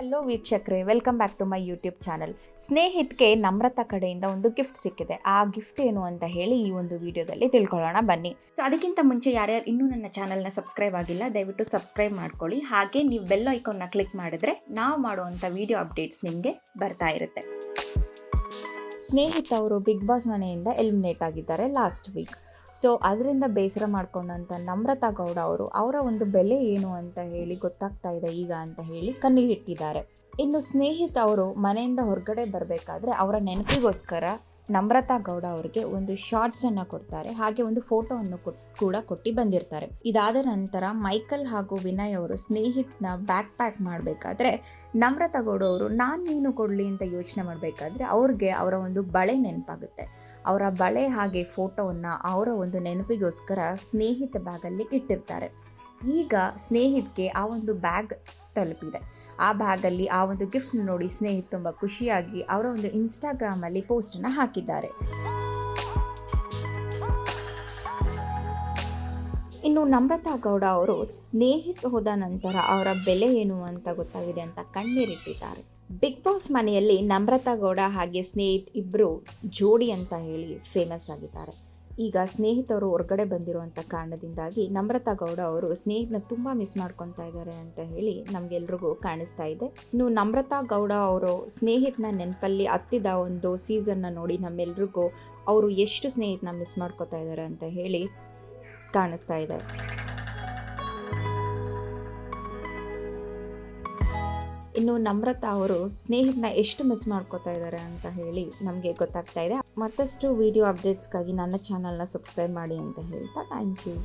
Hello ವೀಕ್ಷಕರೇ welcome back to my YouTube channel ಸ್ನೇಹಿತ್ಗೆ Namrata ಕಡೆಯಿಂದ ಒಂದು ಗಿಫ್ಟ್ ಸಿಕ್ಕಿದೆ. ಆ ಗಿಫ್ಟ್ ಏನು ಅಂತ ಹೇಳಿ ಈ ಒಂದು ವಿಡಿಯೋದಲ್ಲಿ ತಿಳ್ಕೊಳ್ಳೋಣ, ಬನ್ನಿ. ಸೊ ಅದಕ್ಕಿಂತ ಮುಂಚೆ ಯಾರ್ಯಾರು ಇನ್ನೂ ನನ್ನ ಚಾನಲ್ನ ಸಬ್ಸ್ಕ್ರೈಬ್ ಆಗಿಲ್ಲ, ದಯವಿಟ್ಟು ಸಬ್ಸ್ಕ್ರೈಬ್ ಮಾಡ್ಕೊಳ್ಳಿ. ಹಾಗೆ ನೀವು ಬೆಲ್ ಐಕಾನ್ನ ಕ್ಲಿಕ್ ಮಾಡಿದ್ರೆ ನಾವು ಮಾಡುವಂಥ ವಿಡಿಯೋ ಅಪ್ಡೇಟ್ಸ್ ನಿಮಗೆ ಬರ್ತಾ ಇರುತ್ತೆ. ಸ್ನೇಹಿತ್ ಅವರು ಬಿಗ್ ಬಾಸ್ ಮನೆಯಿಂದ ಎಲಿಮಿನೇಟ್ ಆಗಿದ್ದಾರೆ ಲಾಸ್ಟ್ ವೀಕ್ ಸೊ ಅದರಿಂದ ಬೇಸರ ಮಾಡ್ಕೊಂಡಂಥ ನಮ್ರತಾ ಗೌಡ ಅವರು, ಅವರ ಒಂದು ಬೆಲೆ ಏನು ಅಂತ ಹೇಳಿ ಗೊತ್ತಾಗ್ತಾ ಇದೆ ಈಗ ಅಂತ ಹೇಳಿ ಕಣ್ಣೀರಿಟ್ಟಿದ್ದಾರೆ. ಇನ್ನು ಸ್ನೇಹಿತ ಅವರು ಮನೆಯಿಂದ ಹೊರಗಡೆ ಬರಬೇಕಾದ್ರೆ ಅವರ ನೆನಪಿಗೋಸ್ಕರ ನಮ್ರತಾ ಗೌಡ ಅವರಿಗೆ ಒಂದು ಶಾರ್ಟ್ಸ್ ಅನ್ನ ಕೊಡ್ತಾರೆ. ಹಾಗೆ ಒಂದು ಫೋಟೋವನ್ನು ಕೂಡ ಕೊಟ್ಟು ಬಂದಿರ್ತಾರೆ. ಇದಾದ ನಂತರ ಮೈಕಲ್ ಹಾಗೂ ವಿನಯ್ ಅವರು ಸ್ನೇಹಿತ್ನ ಬ್ಯಾಕ್ ಪ್ಯಾಕ್ ಮಾಡಬೇಕಾದ್ರೆ, ನಮ್ರತಾ ಗೌಡ ಅವರು ನಾನು ನೀನು ಕೊಡಲಿ ಅಂತ ಯೋಚನೆ ಮಾಡಬೇಕಾದ್ರೆ ಅವ್ರಿಗೆ ಅವರ ಒಂದು ಬಳೆ ನೆನಪಾಗುತ್ತೆ. ಅವರ ಬಳೆ ಹಾಗೆ ಫೋಟೋವನ್ನು ಅವರ ಒಂದು ನೆನಪಿಗೋಸ್ಕರ ಸ್ನೇಹಿತ ಬ್ಯಾಗಲ್ಲಿ ಇಟ್ಟಿರ್ತಾರೆ. ಈಗ ಸ್ನೇಹಿತ್ಗೆ ಆ ಒಂದು ಬ್ಯಾಗ್ ತಲುಪಿದೆ. ಆ ಬ್ಯಾಗಲ್ಲಿ ಆ ಒಂದು ಗಿಫ್ಟ್ ನೋಡಿ ಸ್ನೇಹಿತ್ ತುಂಬ ಖುಷಿಯಾಗಿ ಅವರ ಒಂದು ಇನ್ಸ್ಟಾಗ್ರಾಮಲ್ಲಿ ಪೋಸ್ಟನ್ನು ಹಾಕಿದ್ದಾರೆ. ಇನ್ನು ನಮ್ರತಾ ಗೌಡ ಅವರು ಸ್ನೇಹಿತ್ ಹೋದ ನಂತರ ಅವರ ಬೆಲೆ ಏನು ಅಂತ ಗೊತ್ತಾಗಿದೆ ಅಂತ ಕಣ್ಣೀರಿಟ್ಟಿದ್ದಾರೆ. ಬಿಗ್ ಬಾಸ್ ಮನೆಯಲ್ಲಿ ನಮ್ರತಾ ಗೌಡ ಹಾಗೆ ಸ್ನೇಹಿತ್ ಇಬ್ಬರು ಜೋಡಿ ಅಂತ ಹೇಳಿ ಫೇಮಸ್ ಆಗಿದ್ದಾರೆ. ಈಗ ಸ್ನೇಹಿತರು ಹೊರಗಡೆ ಬಂದಿರುವಂಥ ಕಾರಣದಿಂದಾಗಿ ನಮ್ರತಾ ಗೌಡ ಅವರು ಸ್ನೇಹಿತನ ತುಂಬ ಮಿಸ್ ಮಾಡ್ಕೊತಾ ಇದ್ದಾರೆ ಅಂತ ಹೇಳಿ ನಮಗೆಲ್ರಿಗೂ ಕಾಣಿಸ್ತಾ ಇದೆ. ಇನ್ನು ನಮ್ರತಾ ಗೌಡ ಅವರು ಸ್ನೇಹಿತನ ನೆನಪಲ್ಲಿ ಹತ್ತಿದ ಒಂದು ಸೀಸನ್ನ ನೋಡಿ ನಮ್ಮೆಲ್ರಿಗೂ ಅವರು ಎಷ್ಟು ಸ್ನೇಹಿತನ ಮಿಸ್ ಮಾಡ್ಕೊತಾ ಇದ್ದಾರೆ ಅಂತ ಹೇಳಿ ಕಾಣಿಸ್ತಾ ಇದೆ. ಇನ್ನು ನಮ್ರತಾ ಅವರು ಸ್ನೇಹಿತನ ಎಷ್ಟು ಮಿಸ್ ಮಾಡ್ಕೋತಾ ಇದ್ದಾರೆ ಅಂತ ಹೇಳಿ ನಮಗೆ ಗೊತ್ತಾಗ್ತಾ ಇದೆ. ಮತ್ತಷ್ಟು ವಿಡಿಯೋ ಅಪ್ಡೇಟ್ಸ್ಗಾಗಿ ನನ್ನ ಚಾನಲ್ನ ಸಬ್ಸ್ಕ್ರೈಬ್ ಮಾಡಿ ಅಂತ ಹೇಳ್ತಾ ಥ್ಯಾಂಕ್ ಯು